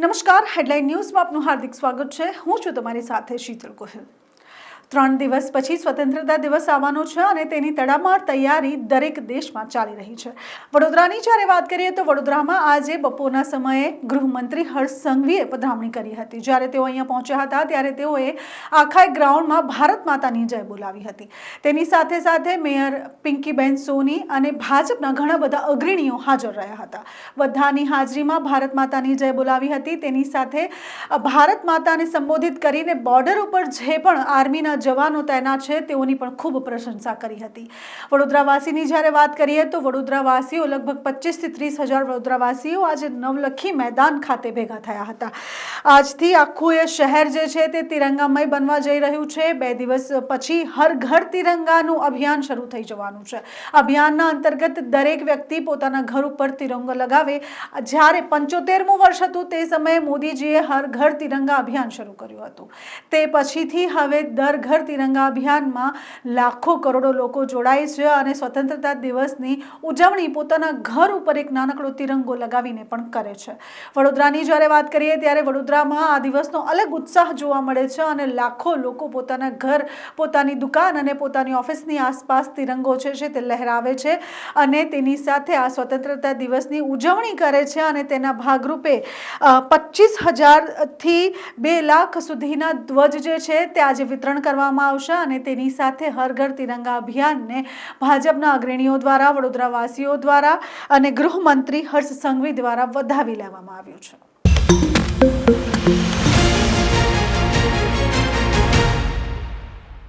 નમસ્કાર હેડલાઇન ન્યૂઝમાં આપનું હાર્દિક સ્વાગત છે. હું છું તમારી સાથે શીતલ ગોહિલ. ત્રણ દિવસ પછી સ્વતંત્રતા દિવસ આવવાનો છે અને તેની તડામાર તૈયારી દરેક દેશમાં ચાલી રહી છે. વડોદરાની જ્યારે વાત કરીએ તો વડોદરામાં આજે બપોરના સમયે ગૃહમંત્રી હર્ષ સંઘવીએ પધરામણી કરી હતી. જ્યારે તેઓ અહીંયા પહોંચ્યા હતા, ત્યારે તેઓએ આખા ગ્રાઉન્ડમાં ભારત માતાની જય બોલાવી હતી. તેની સાથે સાથે મેયર પિંકીબેન સોની અને ભાજપના ઘણા બધા અગ્રણીઓ હાજર રહ્યા હતા. બધાની હાજરીમાં ભારત માતાની જય બોલાવી હતી. તેની સાથે ભારત માતાને સંબોધિત કરીને બોર્ડર ઉપર જે પણ આર્મીના જવાનો તૈનાત છે તેઓની પણ ખૂબ પ્રશંસા કરી હતી. વડોદરાવાસીની જ્યારે વાત કરીએ તો વડોદરાવાસીઓ લગભગ પચીસથી ત્રીસ હજાર વડોદરાવાસીઓ આજે નવલખી મેદાન ખાતે ભેગા થયા હતા. આજથી આખું એ શહેર જે છે તે તિરંગામય બનવા જઈ રહ્યું છે. બે દિવસ પછી હર ઘર તિરંગાનું અભિયાન શરૂ થઈ જવાનું છે. અભિયાનના અંતર્ગત દરેક વ્યક્તિ પોતાના ઘર ઉપર તિરંગો લગાવે. જ્યારે પંચોતેરમું વર્ષ હતું તે સમયે મોદીજીએ હર ઘર તિરંગા અભિયાન શરૂ કર્યું હતું. તે પછીથી હવે દર ઘર તિરંગા અભિયાનમાં લાખો કરોડો લોકો જોડાય છે અને સ્વતંત્રતા દિવસની ઉજવણી પોતાના ઘર ઉપર એક નાનકડો તિરંગો લગાવીને પણ કરે છે. વડોદરાની જ્યારે વાત કરીએ ત્યારે વડોદરામાં આ દિવસનો અલગ ઉત્સાહ જોવા મળે છે અને લાખો લોકો પોતાના ઘર, પોતાની દુકાન અને પોતાની ઓફિસની આસપાસ તિરંગો છે તે લહેરાવે છે અને તેની સાથે આ સ્વતંત્રતા દિવસની ઉજવણી કરે છે અને તેના ભાગરૂપે પચીસ હજારથી બે લાખ સુધીના ધ્વજ જે છે તે આજે વિતરણ કરવામાં આવશે અને તેની સાથે હર ઘર તિરંગા અભિયાનને ભાજપના અગ્રણીઓ દ્વારા, વડોદરાવાસીઓ દ્વારા અને ગૃહમંત્રી હર્ષ સંઘવી દ્વારા વધાવી લેવામાં આવ્યું છે.